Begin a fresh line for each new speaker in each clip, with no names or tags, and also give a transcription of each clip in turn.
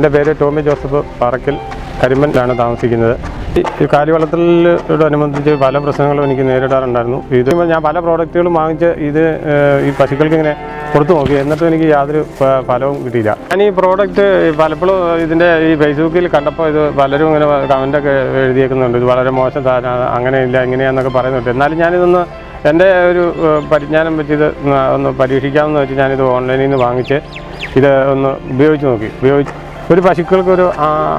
എന്റെ പേര് ടോമി ജോസഫ് പാറക്കൽ കരിമ്പനിലാണ് താമസിക്കുന്നത്. ഈ കാലിവളത്തിലോടനുബന്ധിച്ച് പല പ്രശ്നങ്ങളും എനിക്ക് നേരിടാറുണ്ടായിരുന്നു. ഇത് ഞാൻ പല പ്രോഡക്റ്റുകളും വാങ്ങിച്ച് ഇത് ഈ പശുക്കൾക്ക് ഇങ്ങനെ കൊടുത്തു നോക്കി. എന്നിട്ടും എനിക്ക് യാതൊരു ഫലവും കിട്ടിയില്ല. ഞാൻ ഈ പ്രോഡക്റ്റ് പലപ്പോഴും ഇതിന്റെ ഈ ഫേസ്ബുക്കിൽ കണ്ടപ്പോൾ ഇത് പലരും ഇങ്ങനെ കമന്റൊക്കെ എഴുതിയേക്കുന്നുണ്ട്. ഇത് വളരെ മോശം സാധനമാണ് അങ്ങനെയില്ല ഇങ്ങനെയാന്നൊക്കെ പറയുന്നുണ്ട്. എന്നാലും ഞാനിതൊന്ന് എന്റെ ഒരു പരിജ്ഞാനം വെച്ച് ഇത് ഒന്ന് പരീക്ഷിക്കാമെന്ന് വെച്ച് ഞാനിത് ഓൺലൈനിൽ നിന്ന് വാങ്ങിച്ച് ഇത് ഒന്ന് ഉപയോഗിച്ച് നോക്കി. ഉപയോഗിച്ച് ഒരു പശുക്കൾക്ക് ഒരു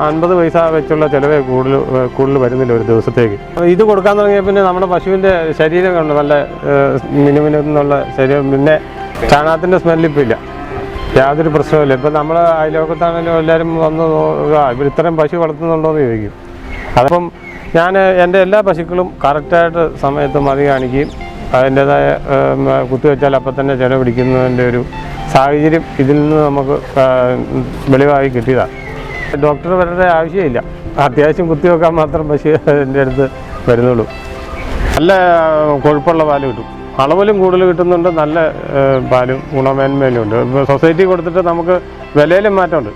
അൻപത് പൈസ വെച്ചുള്ള ചിലവേ കൂടുതൽ കൂടുതൽ വരുന്നില്ല ഒരു ദിവസത്തേക്ക്. ഇത് കൊടുക്കാൻ തുടങ്ങിയ പിന്നെ നമ്മുടെ പശുവിന്റെ ശരീരം കണ്ട്? നല്ല മിനുമിനെന്നുള്ള ശരീരം. പിന്നെ ചാണകത്തിന്റെ സ്മെല്ലിപ്പോൾ ഇല്ല യാതൊരു പ്രശ്നവുമില്ല. ഇപ്പം നമ്മൾ അയലോക്കത്താണെങ്കിലും എല്ലാവരും വന്ന് ഇവർ ഇത്രയും പശു വളർത്തുന്നുണ്ടോയെന്ന് ചോദിക്കും. അതപ്പം ഞാൻ എന്റെ എല്ലാ പശുക്കളും കറക്റ്റായിട്ട് സമയത്ത് മതി കാണിക്കുകയും അതിന്റേതായ കുത്തിവെച്ചാൽ അപ്പം തന്നെ ചില പിടിക്കുന്നതിന്റെ ഒരു സാഹചര്യം ഇതിൽ നിന്ന് നമുക്ക് വെളിവായി കിട്ടിയതാണ്. ഡോക്ടർ വരേണ്ട ആവശ്യമില്ല. അത്യാവശ്യം കുത്തിവെക്കാൻ മാത്രം പശു എന്റെ അടുത്ത് വരുന്നുള്ളൂ. നല്ല കൊഴുപ്പുള്ള പാൽ കിട്ടും. അളവിലും കൂടുതൽ കിട്ടുന്നുണ്ട്. നല്ല പാലും ഗുണമേന്മയിലും ഉണ്ട്. ഇപ്പോൾ സൊസൈറ്റി കൊടുത്തിട്ട് നമുക്ക് വിലയിലും മാറ്റമുണ്ട്.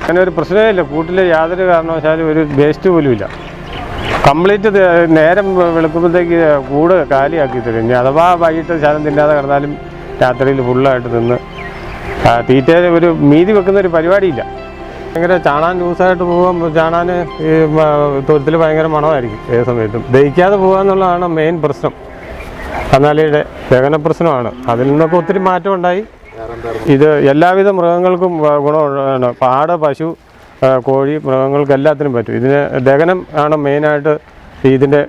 അങ്ങനെ ഒരു പ്രശ്നമേ ഇല്ല കൂട്ടിൽ യാതൊരു കാരണവശാലും ഒരു വേസ്റ്റ് പോലും ഇല്ല കംപ്ലീറ്റ് നേരം വെളുക്കുമ്പോഴത്തേക്ക് കൂട് കാലിയാക്കി തരും. അഥവാ വൈകിട്ട് ശരം തിന്നാതെ കിടന്നാലും രാത്രിയിൽ ഫുള്ളായിട്ട് നിന്ന് തീറ്റയിൽ ഒരു മീതി വെക്കുന്ന ഒരു പരിപാടിയില്ല. ഭയങ്കര ചാണാൻ ലൂസായിട്ട് പോകാൻ ചാണാൻ ഈ തൊഴുത്തിൽ ഭയങ്കര മണമായിരിക്കും ഏത് സമയത്തും. ദഹിക്കാതെ പോകുക എന്നുള്ളതാണ് മെയിൻ പ്രശ്നം കന്നാലിയുടെ ദഹന പ്രശ്നമാണ്. അതിൽ നിന്നൊക്കെ ഒത്തിരി മാറ്റം ഉണ്ടായി ഇത് എല്ലാവിധ മൃഗങ്ങൾക്കും ഗുണമാണ്. പാട് പശു കോഴി മൃഗങ്ങൾക്ക് എല്ലാത്തിനും പറ്റും. ഇതിന് ദഹനം ആണ് മെയിനായിട്ട് ഇതിന്റെ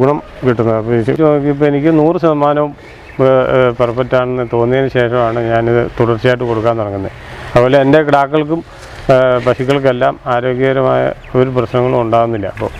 ഗുണം കിട്ടുന്നത്. നോക്കിയപ്പോൾ എനിക്ക് നൂറ് ശതമാനവും പെർഫെക്റ്റ് ആണെന്ന് തോന്നിയതിന് ശേഷമാണ് ഞാനിത് തുടർച്ചയായിട്ട് കൊടുക്കാൻ തുടങ്ങുന്നത്. അതുപോലെ എന്റെ കിടാക്കൾക്കും പശുക്കൾക്കെല്ലാം ആരോഗ്യകരമായ ഒരു പ്രശ്നങ്ങളും ഉണ്ടാകുന്നില്ല. അപ്പോൾ